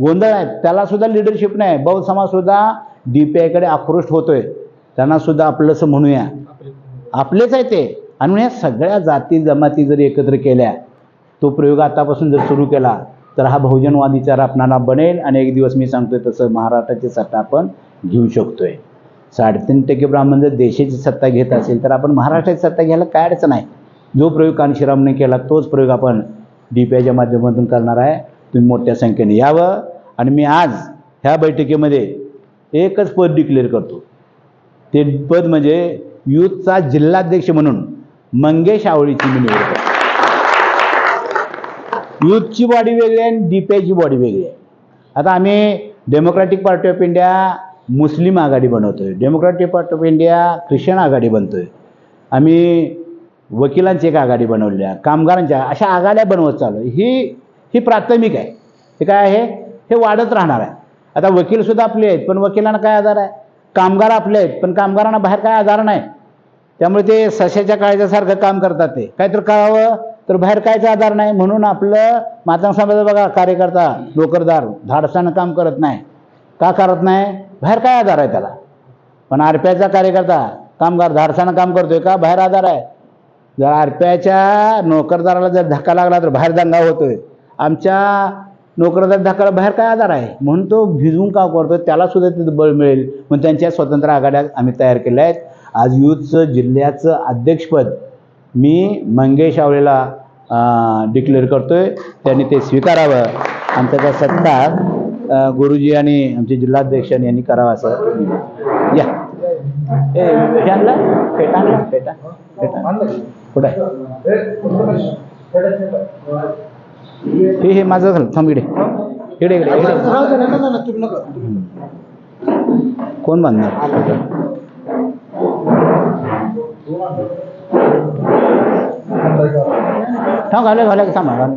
गोंधळ आहे त्याला सुद्धा लिडरशिप नाही. बहु समाज सुद्धा डी पी आयकडे आक्रोश होतोय. त्यांना सुद्धा आपलंसं म्हणूया. आपलेच आहे ते. आणि म्हणून सगळ्या जाती जमाती जर एकत्र केल्या तो प्रयोग आतापासून जर सुरू केला तर हा बहुजनवाद विचार आपणाला बनेल आणि एक दिवस मी सांगतोय तसं महाराष्ट्राची सत्ता आपण घेऊ शकतोय. साडेतीन टक्के ब्राह्मण जर देशाची सत्ता घेत असेल तर आपण महाराष्ट्राची सत्ता घ्यायला काय अडचण आहे? जो प्रयोग कानशिरामने केला तोच प्रयोग आपण डी पी आयच्या माध्यमातून करणार आहे. तुम्ही मोठ्या संख्येने यावं. आणि मी आज ह्या बैठकीमध्ये एकच पद डिक्लेअर करतो. ते पद म्हणजे युथचा जिल्हाध्यक्ष म्हणून मंगेश आवळीची मी निवड करतो. युथची बॉडी वेगळी आहे आणि डी पी आयची बॉडी वेगळी आहे. आता आम्ही डेमोक्रॅटिक पार्टी ऑफ इंडिया मुस्लिम आघाडी बनवतोय. Democratic party of India Christian आघाडी बनतोय. आम्ही वकिलांची एक आघाडी बनवल्या कामगारांच्या अशा आघाड्या बनवत चालू आहे. ही ही प्राथमिक आहे. हे काय आहे? हे वाढत राहणार आहे. आता वकीलसुद्धा आपले आहेत पण वकिलांना काय आधार आहे? कामगार आपले आहेत पण कामगारांना बाहेर काय आधार नाही. त्यामुळे ते सशाच्या काळजासारखं काम करतात ते. काहीतरी करावं तर बाहेर कायच आधार नाही. म्हणून आपलं माता समाजाचा बघा कार्यकर्ता नोकरदार धाडसानं काम करत नाही. का करत नाही? बाहेर काय आधार आहे त्याला? पण आरपीआयचा कार्यकर्ता कामगार धाडसानं काम करतोय का? बाहेर आधार आहे. जर आरपीआयच्या नोकरदाराला जर धक्का लागला तर बाहेर दंगा होतोय. आमच्या नोकरदार धाकाला बाहेर काय आधार आहे? म्हणून तो भिजवून काम करतो त्यालासुद्धा तिथं बळ मिळेल. म्हणून त्यांच्या स्वतंत्र आघाड्या आम्ही तयार केल्या आहेत. आज युथचं जिल्ह्याचं अध्यक्षपद मी मंगेश आवळेला डिक्लेअर करतो आहे त्यांनी ते स्वीकारावं. आणि त्याचा सत्ता गुरुजी आणि आमचे जिल्हाध्यक्षांनी यांनी करावा असं. या. ए पेटा आणला? पेटा पेटा कुठं आहे? हे हे माझं झालं थांब इकडे इकडे इकडे इकडे कोण बांधणार थांब घाले घाले थांब घाले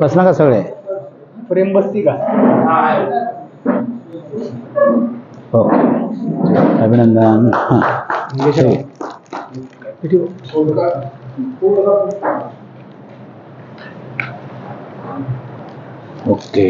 बसला का सगळे? प्रेम बसती का? हो. अभिनंदन. हां. ओके.